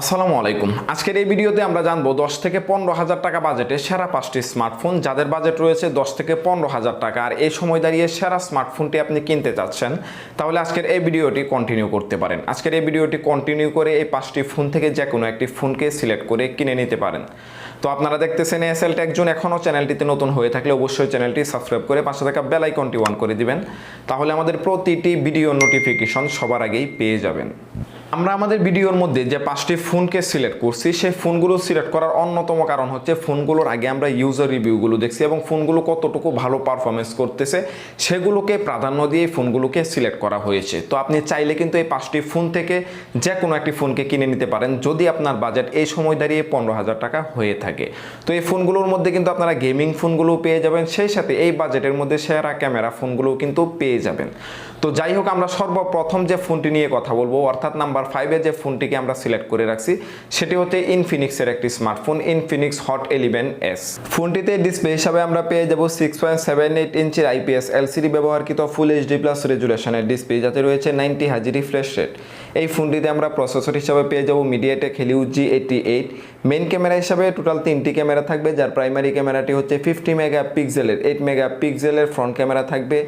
আসসালামু আলাইকুম। আজকের এই ভিডিওতে আমরা জানব দশ থেকে পনেরো হাজার টাকা বাজেটে সেরা পাঁচটি স্মার্টফোন। যাদের বাজেট রয়েছে দশ থেকে পনেরো হাজার টাকা। আর এই সময় দাঁড়িয়ে সেরা স্মার্টফোনটি আপনি কিনতে চাচ্ছেন, তাহলে আজকের এই ভিডিওটি কন্টিনিউ করতে পারেন। আজকের এই ভিডিওটি কন্টিনিউ করে এই পাঁচটি ফোন থেকে যে কোনো একটি ফোনকে সিলেক্ট করে কিনে নিতে পারেন। তো আপনারা দেখতেছেন এসএল একজন এখনও চ্যানেলটিতে নতুন হয়ে থাকলে অবশ্যই চ্যানেলটি সাবস্ক্রাইব করে পাশে থাকা বেল আইকনটি অন করে দিবেন। তাহলে আমাদের প্রতিটি ভিডিও নোটিফিকেশন সবার আগেই পেয়ে যাবেন। আমরা আমাদের ভিডিওর মধ্যে যে পাঁচটি ফোনকে সিলেক্ট করছি, সেই ফোনগুলো সিলেক্ট করার অন্যতম কারণ হচ্ছে ফোনগুলোর আগে আমরা ইউজার রিভিউগুলো দেখছি এবং ফোনগুলো কতটুকু ভালো পারফরমেন্স করতেছে, সেগুলোকে প্রাধান্য দিয়ে ফোনগুলোকে সিলেক্ট করা হয়েছে। তো আপনি চাইলে কিন্তু এই পাঁচটি ফোন থেকে যে কোনো একটি ফোনকে কিনে নিতে পারেন, যদি আপনার বাজেট এই সময় দাঁড়িয়ে পনেরো হাজার টাকা হয়ে থাকে। তো এই ফোনগুলোর মধ্যে কিন্তু আপনারা গেমিং ফোনগুলো পেয়ে যাবেন, সেই সাথে এই বাজেটের মধ্যে সেরা ক্যামেরা ফোনগুলোও কিন্তু পেয়ে যাবেন। তো যাই হোক, আমরা সর্বপ্রথম যে ফোনটি নিয়ে কথা বলব, অর্থাৎ নাম্বার ফাইভে যে ফোনটিকে আমরা সিলেক্ট করে রাখছি, সেটি হচ্ছে ইনফিনিক্সের একটি smartphone Infinix hot eleven S ফোনটিতে ডিসপ্লে হিসাবে আমরা পেয়ে যাব সিক্স পয়েন্ট সেভেন এইট ইঞ্চির আইপিএস এলসিডি ব্যবহারকৃত ফুল এইচডি প্লাস রেজুলেশনের ডিসপ্লে যাতে রয়েছে নাইনটি হাজি রিফ্রেশ রেট এই ফোনটিতে আমরা প্রসেসর হিসাবে পেয়ে যাব MediaTek Helio G eighty eight main camera হিসাবে টোটাল তিনটি ক্যামেরা থাকবে, যার প্রাইমারি ক্যামেরাটি হচ্ছে ফিফটি মেগা পিক্সেলের এইট মেগা পিক্সেলের ফ্রন্ট ক্যামেরা থাকবে।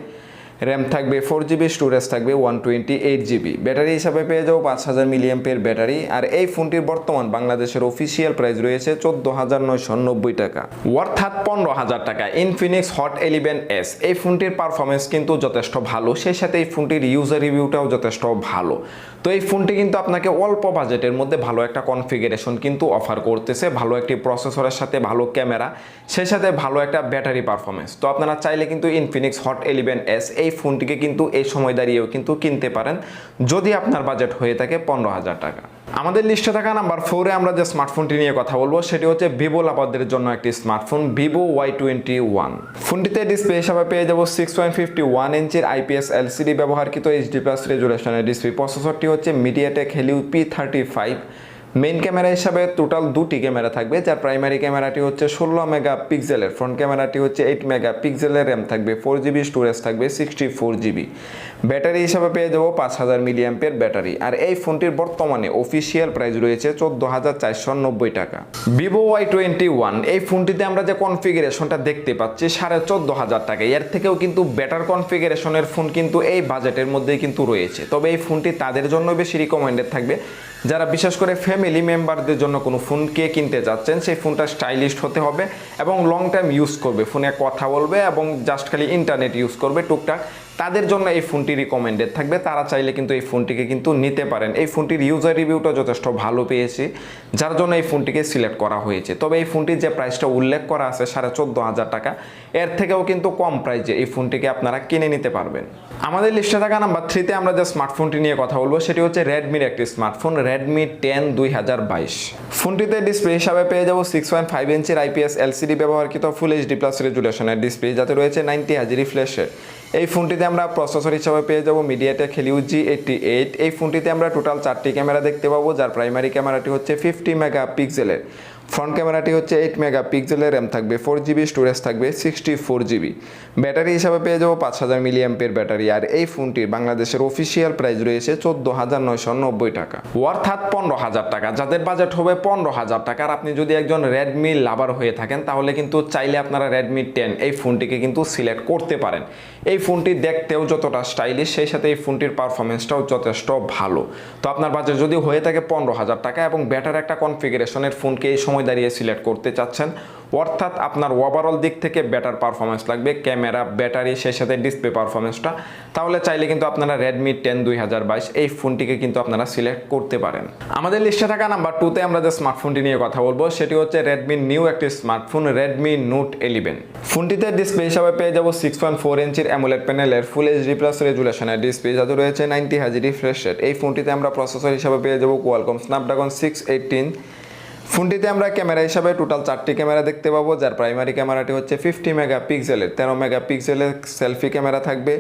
র্যাম থাকবে ফোর জিবি, স্টোরেজ থাকবে one twenty eight GB. Battery হিসাবে পেয়ে যাব পাঁচ হাজার মিলিয়াম্পের ব্যাটারি। আর এই ফোনটির বর্তমান বাংলাদেশের অফিসিয়াল প্রাইস রয়েছে চোদ্দ হাজার নয়শো নব্বই টাকা। অর্থাৎ পনেরো হাজার টাকা ইনফিনিক্স হট এলিভেন এস এই ফোনটির পারফরমেন্স কিন্তু যথেষ্ট ভালো, সেই সাথে এই ফোনটির ইউজার রিভিউটাও যথেষ্ট ভালো। তো এই ফোনটি কিন্তু আপনাকে অল্প বাজেটের মধ্যে ভালো একটা কনফিগারেশন কিন্তু অফার করতেছে, ভালো একটি প্রসেসরের সাথে ভালো ক্যামেরা সেই সাথে ভালো একটা ব্যাটারি পারফরমেন্স তো আপনারা চাইলে কিন্তু ইনফিনিক্স হট এলিভেন এস এই ফোনটিকে কিন্তু এই সময় দাঁড়িয়েও কিন্তু কিনতে পারেন যদি আপনার বাজেট হয়ে থাকে পনেরো হাজার টাকা। আমাদের লিস্টে থাকা নাম্বার ফোরে আমরা যে স্মার্টফোনটি নিয়ে কথা বলব, সেটি হচ্ছে ভিভো লাভারদের জন্য একটি smartphone, Vivo Y twenty one. ফোনটিতে ডিসপ্লে হিসাবে পেয়ে যাব সিক্স পয়েন্ট ফিফটি ওয়ান ইঞ্চির আইপিএস এলসিডি ব্যবহারকৃত এইচডি প্লাস রেজুলেশনের ডিসপ্লে প্রসেসরটি হচ্ছে MediaTek Helio P thirty five main camera হিসাবে টোটাল দুটি ক্যামেরা থাকবে, যার প্রাইমারি ক্যামেরাটি হচ্ছে ষোলো মেগা পিক্সেলের ফ্রন্ট ক্যামেরাটি হচ্ছে এইট মেগা পিক্সেলের র্যাম থাকবে ফোর জিবি স্টোরেজ থাকবে সিক্সটি ফোর জিবি ব্যাটারি হিসাবে পেয়ে যাব পাঁচ হাজার মিলিয়াম্পের ব্যাটারি আর এই ফোনটির বর্তমানে অফিসিয়াল প্রাইস রয়েছে চোদ্দ হাজার চারশো নব্বই টাকা। ভিভো ওয়াই টোয়েন্টি ওয়ান এই ফোনটিতে আমরা যে কনফিগারেশনটা দেখতে পাচ্ছি, সাড়ে চোদ্দ হাজার টাকা এর থেকেও কিন্তু বেটার কনফিগারেশনের ফোন কিন্তু এই বাজেটের মধ্যেই কিন্তু রয়েছে। তবে এই ফোনটি তাদের জন্য বেশি রিকমেন্ডেড থাকবে। যারা বিশেষ করে ফ্যামিলি মেম্বারদের জন্য কোনো ফোন কে কিনতে যাচ্ছেন, সেই ফোনটা স্টাইলিশ হতে হবে এবং লং টাইম ইউজ করবে। ফোনে কথা বলবে এবং জাস্ট খালি ইন্টারনেট ইউজ করবে, টুকটাক তাদের জন্য এই ফোনটি রিকমেন্ডেড থাকবে। তারা চাইলে কিন্তু এই ফোনটিকে কিন্তু নিতে পারেন। এই ফোনটির ইউজার রিভিউটা যথেষ্ট ভালো পেয়েছি, যার জন্য এই ফোনটিকে সিলেক্ট করা হয়েছে। তবে এই ফোনটির যে প্রাইসটা উল্লেখ করা আছে, সাড়ে চোদ্দ হাজার টাকা, এর থেকেও কিন্তু কম প্রাইসে এই ফোনটিকে আপনারা কিনে নিতে পারবেন। আমাদের লিস্টে থাকা নাম্বার থ্রিতে আমরা যে স্মার্টফোনটি নিয়ে কথা বলব, সেটি হচ্ছে রেডমির একটি স্মার্টফোন রেডমি টেন দুই হাজার বাইশ। ফোনটিতে ডিসপ্লে হিসাবে পেয়ে যাব সিক্স পয়েন্ট ফাইভ ইঞ্চির আইপিএস এলসিডি ব্যবহারকৃত ফুল এইচডি প্লাস রেজুলেশনের ডিসপ্লে যাতে রয়েছে নাইনটি হাজি রিফ্লেশের এই ফোনটিতে আমরা প্রসেসর হিসাবে পেয়ে যাব MediaTek Helio G eighty eight এই ফোনটিতে আমরা টোটাল চারটি ক্যামেরা দেখতে পাবো, যার প্রাইমারি ক্যামেরাটি হচ্ছে ফিফটি মেগা পিক্সেলের ফ্রন্ট ক্যামেরাটি হচ্ছে এইট মেগা পিক্সেলের র্যাম থাকবে ফোর জিবি স্টোরেজ থাকবে সিক্সটি ফোর জিবি ব্যাটারি হিসাবে পেয়ে যাব পাঁচ হাজার মিলিয়াম্পের ব্যাটারি, আর এই ফোনটির বাংলাদেশের অফিসিয়াল প্রাইস রয়েছে চোদ্দ হাজার নয়শো নব্বই টাকা। অর্থাৎ পনেরো হাজার টাকা, যাদের বাজেট হবে পনেরো হাজার টাকার আপনি যদি একজন রেডমি লাভার হয়ে থাকেন, তাহলে কিন্তু চাইলে আপনারা রেডমি টেন এই ফোনটিকে কিন্তু সিলেক্ট করতে পারেন। এই ফোনটি দেখতেও যতটা স্টাইলিশ সেই সাথে এই ফোনটির পারফরমেন্সটাও যথেষ্ট ভালো। তো আপনার বাজেট যদি হয়ে থাকে পনেরো হাজার টাকা, এবং ব্যাটার একটা কনফিগারেশনের ফোনকে এই সময় দাঁড়িয়ে সিলেক্ট করতে চাচ্ছেন। অর্থাৎ আপনার ওভারঅল দিক থেকে বেটার পারফরমেন্স লাগবে ক্যামেরা ব্যাটারি সেই সাথে ডিসপ্লে পারফরমেন্সটা তাহলে চাইলে কিন্তু আপনারা রেডমি টেন দুই হাজার বাইশ এই ফোনটিকে কিন্তু আপনারা সিলেক্ট করতে পারেন। আমাদের লিস্টে থাকা নাম্বার টুতে আমরা যে স্মার্টফোনটি নিয়ে কথা বলব, সেটি হচ্ছে রেডমি নিউ একটি স্মার্টফোন রেডমি নোট এলিভেন ফোনটিতে ডিসপ্লে হিসাবে পেয়ে যাব সিক্স পয়েন্ট ফোর ইঞ্চির অ্যামুলেট প্যানেলের ফুল এইচডি প্লাস রেজুলেশনের ডিসপ্লে যাতে রয়েছে নাইনটি হাজি রিফ্রেশ রেট এই ফোনটিতে আমরা প্রসেসর হিসাবে পেয়ে যাব কোয়ালকম স্ন্যাপড্রাগন সিক্স এইটিন ফোনটিতে আমরা ক্যামেরা হিসাবে টোটাল চারটি ক্যামেরা দেখতে পাবো, যার প্রাইমারি ক্যামেরাটি হচ্ছে ফিফটি মেগা পিক্সেলের তেরো মেগা পিক্সেলের সেলফি ক্যামেরা থাকবে।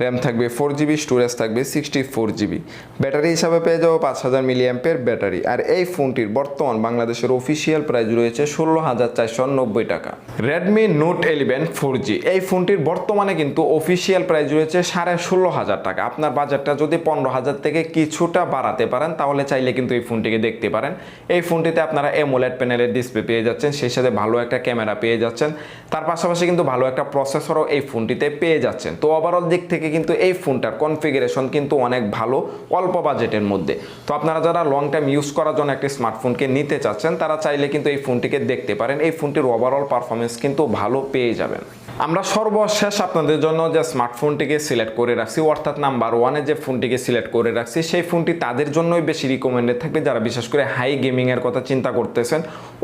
র্যাম থাকবে ফোর জিবি স্টোরেজ থাকবে সিক্সটি ফোর জিবি ব্যাটারি হিসাবে পেয়ে যাব পাঁচ হাজার মিলি অ্যাম্পের ব্যাটারি। আর এই ফোনটির বর্তমান বাংলাদেশের অফিসিয়াল প্রাইস রয়েছে ষোলো হাজার চারশো নব্বই টাকা। Redmi note eleven four G এই ফোনটির বর্তমানে কিন্তু অফিসিয়াল প্রাইস রয়েছে সাড়ে ষোলো হাজার টাকা। আপনার বাজেটটা যদি পনেরো হাজার থেকে কিছুটা বাড়াতে পারেন, তাহলে চাইলে কিন্তু এই ফোনটিকে দেখতে পারেন। এই ফোনটিতে আপনারা এমোলেড প্যানেলের ডিসপ্লে পেয়ে যাচ্ছেন, সেই সাথে ভালো একটা ক্যামেরা পেয়ে যাচ্ছেন। তার পাশাপাশি কিন্তু ভালো একটা প্রসেসরও এই ফোনটিতে পেয়ে যাচ্ছেন। তো ওভারঅল দিক থেকে কিন্তু এই ফোনটার কনফিগারেশন কিন্তু অনেক ভালো অল্প বাজেটের মধ্যে। তো আপনারা যারা লং টাইম ইউজ করার জন্য একটি স্মার্টফোনকে নিতে চাচ্ছেন, তারা চাইলে কিন্তু এই ফোনটিকে দেখতে পারেন। এই ফোনটির ওভারঅল পারফরমেন্স কিন্তু ভালো পেয়ে যাবেন। আমরা সর্বশেষ আপনাদের জন্য যে স্মার্টফোনটিকে সিলেক্ট করে রাখছি, অর্থাৎ নাম্বার ওয়ানে যে ফোনটিকে সিলেক্ট করে রাখছি, সেই ফোনটি তাদের জন্যই বেশি রিকমেন্ডেড থাকবে। যারা বিশেষ করে হাই গেমিংয়ের কথা চিন্তা করতেছেন,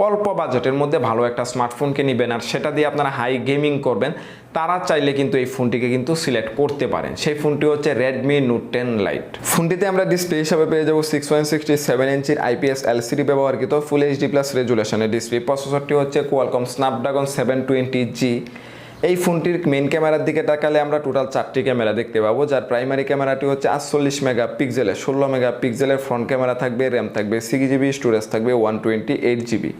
অল্প বাজেটের মধ্যে ভালো একটা স্মার্টফোনকে নেবেন আর সেটা দিয়ে আপনারা হাই গেমিং করবেন, তারা চাইলে কিন্তু এই ফোনটিকে কিন্তু সিলেক্ট করতে পারেন। সেই ফোনটি হচ্ছে রেডমি নোট টেন লাইট ফোনটিতে আমরা ডিসপ্লে হিসাবে পেয়ে যাব সিক্স পয়েন্ট সিক্সটি সেভেন ইঞ্চির আইপিএস এলসিডি ব্যবহারকৃত ফুল এইচডি প্লাস রেজুলেশনের ডিসপ্লে প্রসেসরটি হচ্ছে Qualcomm Snapdragon seven twenty G এই ফোনটির মেন ক্যামেরার দিকে তাকালে আমরা টোটাল চারটি ক্যামেরা দেখতে পাবো, যার প্রাইমারি ক্যামেরাটি হচ্ছে আটচল্লিশ মেগা পিক্সেলের ষোলো মেগা পিক্সেলের ফ্রন্ট ক্যামেরা থাকবে র্যাম থাকবে সিক্স জিবি স্টোরেজ থাকবে one twenty eight GB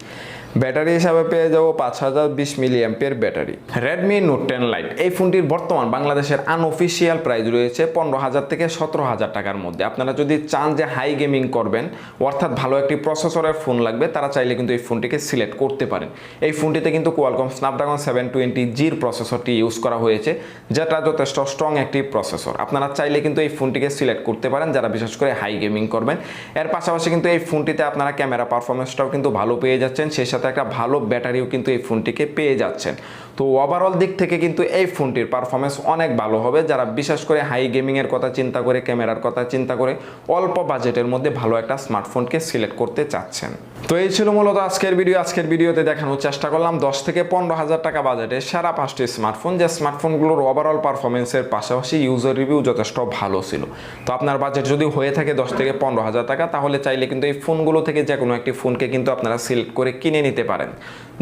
battery হিসাবে পেয়ে যাব পাঁচ হাজার বিশ মিলি অ্যাম্পের battery. Redmi Note ten Lite এই ফোনটির বর্তমান বাংলাদেশের আনঅফিসিয়াল প্রাইস রয়েছে পনেরো হাজার থেকে সতেরো হাজার টাকার মধ্যে। আপনারা যদি চান যে হাই গেমিং করবেন, অর্থাৎ ভালো একটি প্রসেসরের ফোন লাগবে, তারা চাইলে কিন্তু এই ফোনটিকে সিলেক্ট করতে পারেন। এই ফোনটিতে কিন্তু কোয়ালকম স্ন্যাপড্রাগন সেভেন টোয়েন্টি জির প্রসেসরটি ইউজ করা হয়েছে, যেটা যথেষ্ট স্ট্রং একটি প্রসেসর আপনারা চাইলে কিন্তু এই ফোনটিকে সিলেক্ট করতে পারেন, যারা বিশেষ করে হাই গেমিং করবেন। এর পাশাপাশি কিন্তু এই ফোনটিতে আপনারা ক্যামেরা পারফরমেন্সটাও কিন্তু ভালো পেয়ে যাচ্ছেন, সেই সাথে একটা ভালো ব্যাটারিও কিন্তু এই ফোনটিকে পেয়ে যাচ্ছেন। তো ওভারঅল দিক থেকে কিন্তু এই ফোনটির পারফরমেন্স অনেক ভালো হবে। যারা বিশেষ করে হাই গেমিংয়ের কথা চিন্তা করে, ক্যামেরার কথা চিন্তা করে, অল্প বাজেটের মধ্যে ভালো একটা স্মার্টফোনকে সিলেক্ট করতে চাচ্ছেন। তো এই ছিল মূলত আজকের ভিডিও আজকের ভিডিওতে দেখানোর চেষ্টা করলাম দশ থেকে পনেরো হাজার টাকা বাজেটে সারা পাঁচটি স্মার্টফোন যে স্মার্টফোনগুলোর ওভারঅল পারফরমেন্সের পাশাপাশি ইউজার রিভিউ যথেষ্ট ভালো ছিল। তো আপনার বাজেট যদি হয়ে থাকে দশ থেকে পনেরো হাজার টাকা, তাহলে চাইলে কিন্তু এই ফোনগুলো থেকে যে কোনো একটি ফোনকে কিন্তু আপনারা সিলেক্ট করে কিনে নিতে পারেন।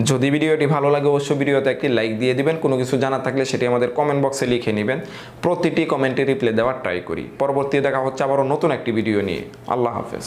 যদি ভিডিওটি ভালো লাগে, অবশ্যই ভিডিওতে একটি লাইক দিয়ে দিবেন, কোনো কিছু জানা থাকলে সেটি আমাদের কমেন্ট বক্সে লিখে নেবেন। প্রতিটি কমেন্টে রিপ্লাই দেওয়ার ট্রাই করি। পরবর্তী দেখা হচ্ছে আবারও নতুন একটি ভিডিও নিয়ে। আল্লাহ হাফেজ।